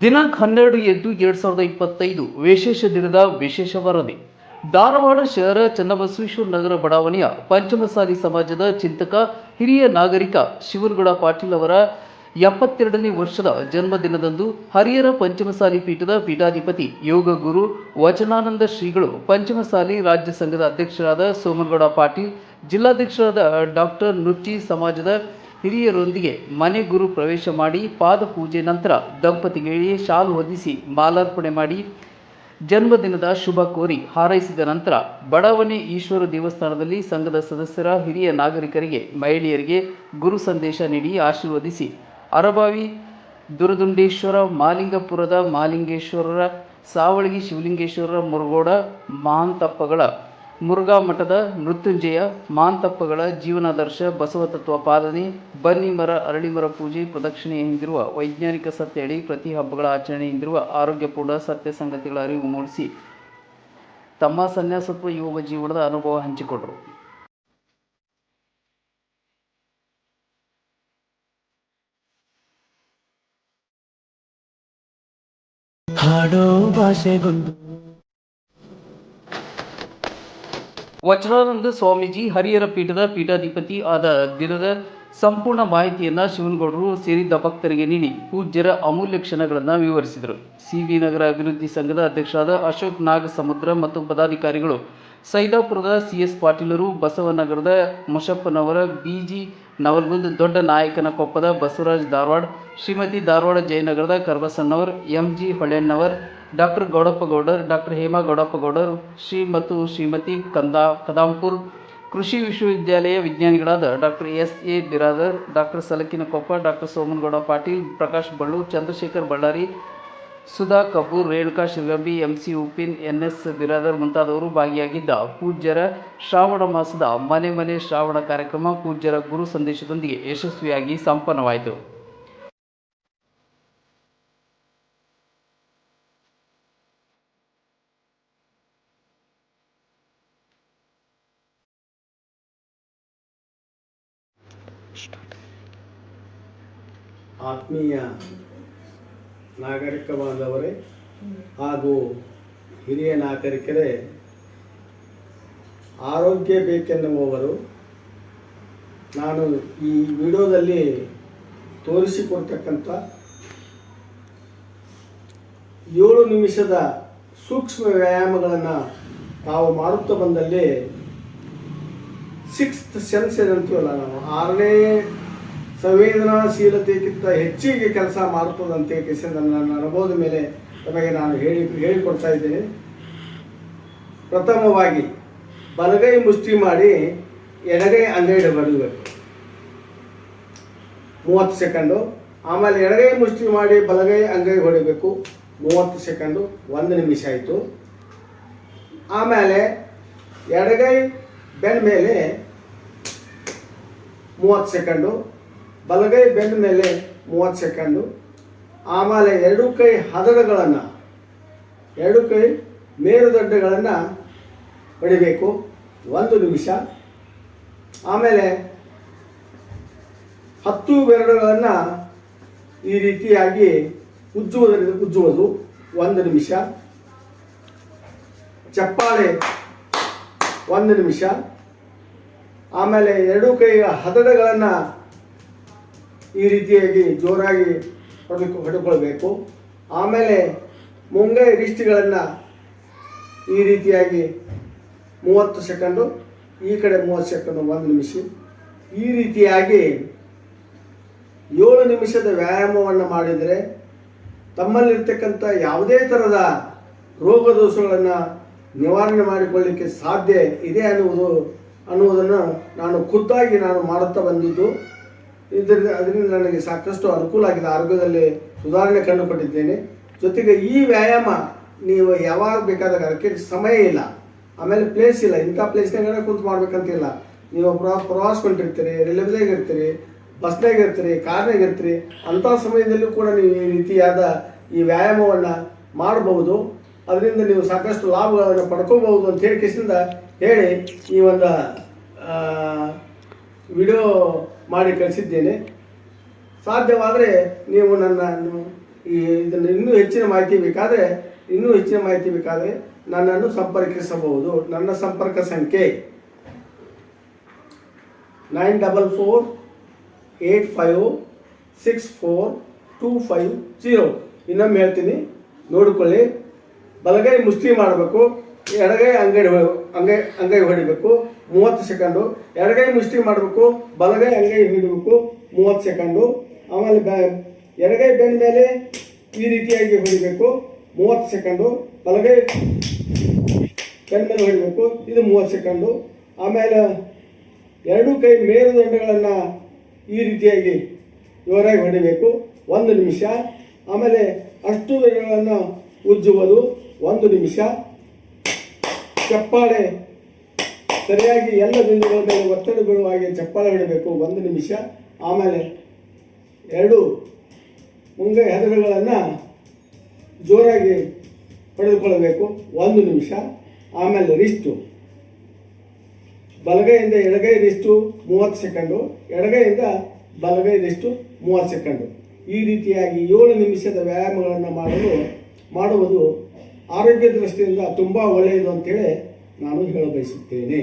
ದಿನಾಂಕ ಹನ್ನೆರಡು ಎಂಟು ಎರಡ್ ಸಾವಿರದ ಇಪ್ಪತ್ತೈದು, ವಿಶೇಷ ದಿನದ ವಿಶೇಷ ವರದಿ. ಧಾರವಾಡ ಶಹರ ಚನ್ನಬಸವೇಶ್ವರ ನಗರ ಬಡಾವಣೆಯ ಪಂಚಮಸಾಲಿ ಸಮಾಜದ ಚಿಂತಕ, ಹಿರಿಯ ನಾಗರಿಕ ಶಿವನಗೌಡ ಪಾಟೀಲ್ ಅವರ ಎಪ್ಪತ್ತೆರಡನೇ ವರ್ಷದ ಜನ್ಮದಿನದಂದು ಹರಿಯರ ಪಂಚಮಸಾಲಿ ಪೀಠದ ಪೀಠಾಧಿಪತಿ ಯೋಗ ಗುರು ವಚನಾನಂದ ಶ್ರೀಗಳು ಪಂಚಮಸಾಲಿ ರಾಜ್ಯ ಸಂಘದ ಅಧ್ಯಕ್ಷರಾದ ಸೋಮನಗೌಡ ಪಾಟೀಲ್, ಜಿಲ್ಲಾಧ್ಯಕ್ಷರಾದ ಡಾಕ್ಟರ್ ನುಚ್ಚಿ ಸಮಾಜದ ಹಿರಿಯರೊಂದಿಗೆ ಮನೆ ಗುರು ಪ್ರವೇಶ ಮಾಡಿ ಪಾದ ಪೂಜೆ ನಂತರ ದಂಪತಿಗಳಿಗೆ ಶಾಲು ಹೊದಿಸಿ ಮಾಲಾರ್ಪಣೆ ಮಾಡಿ ಜನ್ಮದಿನದ ಶುಭ ಕೋರಿ ಹಾರೈಸಿದ ನಂತರ ಬಡಾವಣೆ ಈಶ್ವರ ದೇವಸ್ಥಾನದಲ್ಲಿ ಸಂಘದ ಸದಸ್ಯರ ಹಿರಿಯ ನಾಗರಿಕರಿಗೆ, ಮಹಿಳೆಯರಿಗೆ ಗುರು ಸಂದೇಶ ನೀಡಿ ಆಶೀರ್ವದಿಸಿ ಅರಬಾವಿ ದುರದುಂಡೇಶ್ವರ, ಮಾಲಿಂಗಪುರದ ಮಾಲಿಂಗೇಶ್ವರರ, ಸಾವಳಗಿ ಶಿವಲಿಂಗೇಶ್ವರರ, ಮುರುಗೋಡ, ಮಹಾಂತಪ್ಪಗಳ ಮುರುಘಾ ಮಠದ ಮೃತ್ಯುಂಜಯ, ಮಾಂತಪ್ಪಗಳ ಜೀವನಾದರ್ಶ ಬಸವ ತತ್ವ ಪಾಲನೆ, ಬನ್ನಿ ಮರ, ಅರಳಿ ಮರ ಪೂಜೆ, ಪ್ರದಕ್ಷಿಣೆ ಹಿಂದಿರುವ ವೈಜ್ಞಾನಿಕ ಸತ್ಯ ಅಡಿ ಪ್ರತಿ ಹಬ್ಬಗಳ ಆಚರಣೆ ಹಿಂದಿರುವ ಆರೋಗ್ಯಪೂರ್ಣ ಸತ್ಯ ಸಂಗತಿಗಳ ಅರಿವು ಮೂಡಿಸಿ ತಮ್ಮ ಸನ್ಯಾಸತ್ವ ಯೋಗ ಜೀವನದ ಅನುಭವ ಹಂಚಿಕೊಂಡರು. ಹಾಡೋ ಭಾಷೆಗೊಂದು ವಚನಾನಂದ ಸ್ವಾಮೀಜಿ, ಹರಿಹರ ಪೀಠದ ಪೀಠಾಧಿಪತಿ ಆದ ದಿನದ ಸಂಪೂರ್ಣ ಮಾಹಿತಿಯನ್ನು ಶಿವನಗೌಡರು ಸೇರಿದ್ದ ಭಕ್ತರಿಗೆ ನೀಡಿ ಪೂಜ್ಯರ ಅಮೂಲ್ಯ ಕ್ಷಣಗಳನ್ನು ವಿವರಿಸಿದರು. ಸಿ ವಿ ನಗರ ಅಭಿವೃದ್ಧಿ ಸಂಘದ ಅಧ್ಯಕ್ಷರಾದ ಅಶೋಕ್ ನಾಗ ಸಮುದ್ರ ಮತ್ತು ಪದಾಧಿಕಾರಿಗಳು ಸೈದಾಪುರದ ಸಿ ಎಸ್ ಪಾಟೀಲರು, ಬಸವನಗರದ ಮುಷಪ್ಪನವರ ಬಿ ಜಿ ನವಲ್ಗುಂದ್ ದೊಡ್ಡ ನಾಯಕನ ಕೊಪ್ಪದ Basavaraj Dharwad, Shrimati Dharwad ಜಯನಗರದ Karabasannavar M G Holennavar doctor Gowdappa Gowdar doctor Hema Gowdappa Gowdar Shri ಮತ್ತು ಶ್ರೀಮತಿ ಕಂದಾ ಕದಾಂಪುರ್, ಕೃಷಿ ವಿಶ್ವವಿದ್ಯಾಲಯ ವಿಜ್ಞಾನಿಗಳಾದ doctor S A Biradar, doctor Salakina Koppa, doctor Somanagouda Patil, Prakash Ballu, Chandrashekhar Ballari, Sudha Kapoor, Renuka Shivagambi, M C Uppin N S Biradar ಮುಂತಾದವರು ಭಾಗಿಯಾಗಿದ್ದ ಪೂಜ್ಯರ ಶ್ರಾವಣ ಮಾಸದ ಮನೆ ಮನೆ ಶ್ರಾವಣ ಕಾರ್ಯಕ್ರಮ ಪೂಜ್ಯರ ಗುರು ಸಂದೇಶದೊಂದಿಗೆ ಯಶಸ್ವಿಯಾಗಿ ಸಂಪನ್ನವಾಯಿತು. ಆತ್ಮೀಯ ನಾಗರಿಕ ಬಾಂಧವರೇ ಹಾಗೂ ಹಿರಿಯ ನಾಗರಿಕರೇ, ಆರೋಗ್ಯ ಬೇಕೆನ್ನುವವರು ನಾನು ಈ ವಿಡಿಯೋದಲ್ಲಿ ತೋರಿಸಿಕೊಡ್ತಕ್ಕಂಥ ಏಳು ನಿಮಿಷದ ಸೂಕ್ಷ್ಮ ವ್ಯಾಯಾಮಗಳನ್ನು ತಾವು ಮಾಡುತ್ತಾ ಬಂದಲ್ಲಿ ಸಿಕ್ಸ್ತ್ ಸೆನ್ಸ್ ಏನಂತೀವಲ್ಲ ನಾವು ಆರನೇ ಸಂವೇದನಾಶೀಲತೆಗಿಂತ ಹೆಚ್ಚಿಗೆ ಕೆಲಸ ಮಾಡ್ತದಂತೆ ಕಿಸಿಂದ ನನ್ನ ಅನುಭವದ ಮೇಲೆ ತಮಗೆ ನಾನು ಹೇಳಿ ಹೇಳಿಕೊಡ್ತಾ ಇದ್ದೇನೆ. ಪ್ರಥಮವಾಗಿ ಬಲಗೈ ಮುಷ್ಟಿ ಮಾಡಿ ಎಡಗೈ ಅಂಗೈಡ ಬಡಿಬೇಕು. ಮೂವತ್ತು ಸೆಕೆಂಡು ಆಮೇಲೆ ಎಡಗೈ ಮುಷ್ಟಿ ಮಾಡಿ ಬಲಗೈ ಅಂಗೈ ಹೊಡಿಬೇಕು. ಮೂವತ್ತು ಸೆಕೆಂಡು ಒಂದು ನಿಮಿಷ ಆಯಿತು. ಆಮೇಲೆ ಎಡಗೈ ಬೆನ್ನ ಮೇಲೆ ಮೂವತ್ತು ಸೆಕೆಂಡು, ಬಲಗೈ ಬೆಂದ ಮೇಲೆ ಮೂವತ್ತು ಸೆಕೆಂಡು, ಆಮೇಲೆ ಎರಡು ಕೈ ಹದಡುಗಳನ್ನು ಎರಡು ಕೈ ಮೇರುದಂಡಗಳನ್ನು ಹೊಡಿಬೇಕು, ಒಂದು ನಿಮಿಷ. ಆಮೇಲೆ ಹತ್ತು ಬೆರಳುಗಳನ್ನು ಈ ರೀತಿಯಾಗಿ ಉಜ್ಜುವುದರಿಂದ ಉಜ್ಜುವುದು. ಒಂದು ನಿಮಿಷ. ಚಪ್ಪಾಳೆ ಒಂದು ನಿಮಿಷ. ಆಮೇಲೆ ಎರಡು ಕೈಯ ಹದಡಗಳನ್ನು ಈ ರೀತಿಯಾಗಿ ಜೋರಾಗಿ ಹೊಡೆದು ಹೊಡೆಕೊಳ್ಬೇಕು ಆಮೇಲೆ ಮುಂಗೈ ರಿಸ್ಟ್ಗಳನ್ನು ಈ ರೀತಿಯಾಗಿ ಮೂವತ್ತು ಸೆಕೆಂಡು, ಈ ಕಡೆ ಮೂವತ್ತು ಸೆಕೆಂಡು, ಒಂದು ನಿಮಿಷ. ಈ ರೀತಿಯಾಗಿ ಏಳು ನಿಮಿಷದ ವ್ಯಾಯಾಮವನ್ನು ಮಾಡಿದರೆ ತಮ್ಮಲ್ಲಿರ್ತಕ್ಕಂಥ ಯಾವುದೇ ಥರದ ರೋಗ ದೋಷಗಳನ್ನು ನಿವಾರಣೆ ಮಾಡಿಕೊಳ್ಳಲಿಕ್ಕೆ ಸಾಧ್ಯ ಇದೆ ಅನ್ನುವುದು, ಅನ್ನುವುದನ್ನು ನಾನು ಖುದ್ದಾಗಿ ನಾನು ಮಾಡುತ್ತಾ ಬಂದಿದ್ದು. ಇದರಿಂದ ಅದರಿಂದ ನನಗೆ ಸಾಕಷ್ಟು ಅನುಕೂಲ ಆಗಿದೆ. ಆರೋಗ್ಯದಲ್ಲಿ ಸುಧಾರಣೆ ಕಂಡುಕೊಂಡಿದ್ದೇನೆ ಜೊತೆಗೆ ಈ ವ್ಯಾಯಾಮ ನೀವು ಯಾವಾಗ ಬೇಕಾದಾಗ ಅದಕ್ಕೆ ಸಮಯ ಇಲ್ಲ. ಆಮೇಲೆ ಪ್ಲೇಸ್ ಇಲ್ಲ. ಇಂಥ ಪ್ಲೇಸ್ನಾಗ ಕುಂತು ಮಾಡ್ಬೇಕಂತಿಲ್ಲ ನೀವು ಪ್ರ ಪ್ರವಾಸ ಹೊಂಟಿರ್ತೀರಿ ರೈಲ್ವೆದಾಗ ಇರ್ತೀರಿ ಬಸ್ನಾಗ ಇರ್ತೀರಿ, ಕಾರ್ನಾಗ ಇರ್ತೀರಿ, ಅಂಥ ಸಮಯದಲ್ಲೂ ಕೂಡ ನೀವು ಈ ರೀತಿಯಾದ ಈ ವ್ಯಾಯಾಮವನ್ನು ಮಾಡಬಹುದು. ಅದರಿಂದ ನೀವು ಸಾಕಷ್ಟು ಲಾಭಗಳನ್ನು ಪಡ್ಕೋಬಹುದು ಅಂತ ಹೇಳಿ ಕಿಸಿಂದ ಹೇಳಿ ಈ ಒಂದು ವಿಡಿಯೋ ಮಾಡಿ ಕಳಿಸಿದ್ದೇನೆ. ಸಾಧ್ಯವಾದರೆ ನೀವು ನನ್ನ ಈ ಇದನ್ನು ಇನ್ನೂ ಹೆಚ್ಚಿನ ಮಾಹಿತಿ ಬೇಕಾದರೆ, ಇನ್ನೂ ಹೆಚ್ಚಿನ ಮಾಹಿತಿ ಬೇಕಾದರೆ ನನ್ನನ್ನು ಸಂಪರ್ಕಿಸಬಹುದು. ನನ್ನ ಸಂಪರ್ಕ ಸಂಖ್ಯೆ nine double four eight five six four two five zero. ಇನ್ನೊಮ್ಮೆ ಹೇಳ್ತೀನಿ, ನೋಡಿಕೊಳ್ಳಿ. ಬಲಗೈ ಮುಷ್ಟಿ ಮಾಡಬೇಕು, ಎಡಗೈ ಅಂಗಡಿ ಅಂಗೈ ಅಂಗೈ ಹೊಡಿಬೇಕು, ಮೂವತ್ತು ಸೆಕೆಂಡು ಎಡಗೈ ಮುಷ್ಟಿ ಮಾಡಬೇಕು, ಬಲಗೈ ಅಂಗೈ ಹೊಡಿಬೇಕು, ಮೂವತ್ತು ಸೆಕೆಂಡು ಆಮೇಲೆ ಬೆ, ಎಡಗೈ ಬೆಂದ ಮೇಲೆ ಈ ರೀತಿಯಾಗಿ ಹೊಡಿಬೇಕು, ಮೂವತ್ತು ಸೆಕೆಂಡು ಬಲಗೈ ಬೆಂದ ಮೇಲೆ ಹೊಡಿಬೇಕು, ಇದು ಮೂವತ್ತು ಸೆಕೆಂಡು ಆಮೇಲೆ ಎರಡೂ ಕೈ ಮೇರುದಂಡಗಳನ್ನು ಈ ರೀತಿಯಾಗಿ ಜೋರಾಗಿ ಹೊಡಿಬೇಕು, ಒಂದು ನಿಮಿಷ. ಆಮೇಲೆ ಅಷ್ಟು ಬೆರಳುಗಳನ್ನು ಉಜ್ಜುವುದು. ಒಂದು ನಿಮಿಷ. ಚಪ್ಪಾಳೆ. ಸರಿಯಾಗಿ ಎಲ್ಲ ಬಿಂದುಗಳ ಮೇಲೆ ಒತ್ತಡ ಬೀಳುವ ಹಾಗೆ ಚಪ್ಪಾಳೆ ಹೊಡಬೇಕು ಒಂದು ನಿಮಿಷ. ಆಮೇಲೆ ಎರಡು. ಮುಂಗೈ ಹೆದರುಗಳನ್ನು ಜೋರಾಗಿ ಪಡೆದುಕೊಳ್ಳಬೇಕು. ಒಂದು ನಿಮಿಷ. ಆಮೇಲೆ ರಿಸ್ಟು. ಬಲಗೈಯಿಂದ ಎಡಗೈ ರಿಸ್ಟು ಮೂವತ್ತು ಸೆಕೆಂಡು. ಎಡಗೈಯಿಂದ ಬಲಗೈ ರಿಸ್ಟು ಮೂವತ್ತು ಸೆಕೆಂಡು. ಈ ರೀತಿಯಾಗಿ ಏಳು ನಿಮಿಷದ ವ್ಯಾಯಾಮಗಳನ್ನು ಮಾಡಲು ಮಾಡುವುದು ಆರೋಗ್ಯ ದೃಷ್ಟಿಯಿಂದ ತುಂಬ ಒಳ್ಳೆಯದು ಅಂತೇಳಿ ನಾನು ಹೇಳ ಬಯಸುತ್ತೇನೆ